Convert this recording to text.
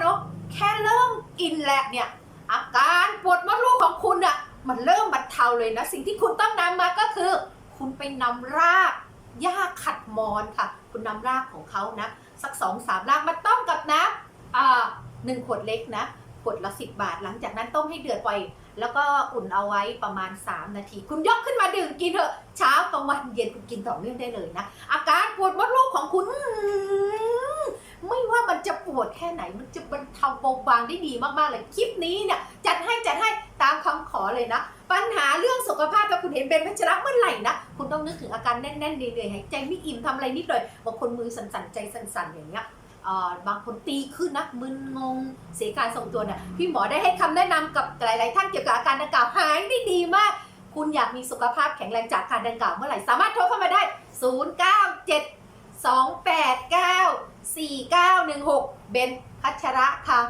เนาะแค่เริ่มกินแหละเนี่ย อาการปวดมดลูกของคุณอะมันเริ่มบรรเทาเลยนะ สิ่งที่คุณต้องนำมาก็คือ คุณไปนำรากหญ้าขัดมอนค่ะ คุณนำรากของเขานะ สักสองสามรากมาต้มกับน้ำหนึ่งขวดเล็กนะขวดละสิบบาท หลังจากนั้นต้มให้เดือดไวแล้วก็อุ่นเอาไว้ประมาณ 3 นาที คุณยกขึ้นมาดื่มกินเถอะเช้ากลางวันเย็นคุณกินต่อเนื่องได้เลยนะ อาการปวดมดลูกของคุณอื้อหือไม่ว่า มันจะปวดแค่ไหนมันจะบรรเทาเบาบางได้ดีมากๆเลยคลิปนี้เนี่ยจัดให้จัดให้ตามคำขอเลยนะ ปัญหาเรื่องสุขภาพถ้าคุณเห็นเป็นพัชระเมื่อไหร่นะคุณต้องนึกถึงอาการแน่นๆเหนื่อยๆหายใจไม่อิ่มทำอะไรนิดหน่อยบางคนมือสั่นๆใจสั่นๆอย่างเงี้ยเอ่อบางคนตีขึ้นนะมึนงง เสียการทรงตัวเนี่ยพี่หมอได้ให้คำแนะนำกับหลาย ๆ ท่านเกี่ยวกับอาการดังกล่าวหายได้ดีมาก คุณอยากมีสุขภาพแข็งแรงจากอาการดังกล่าวเมื่อไหร่สามารถโทรเข้ามาได้ 097 289 4916 เบนพัชระค่ะ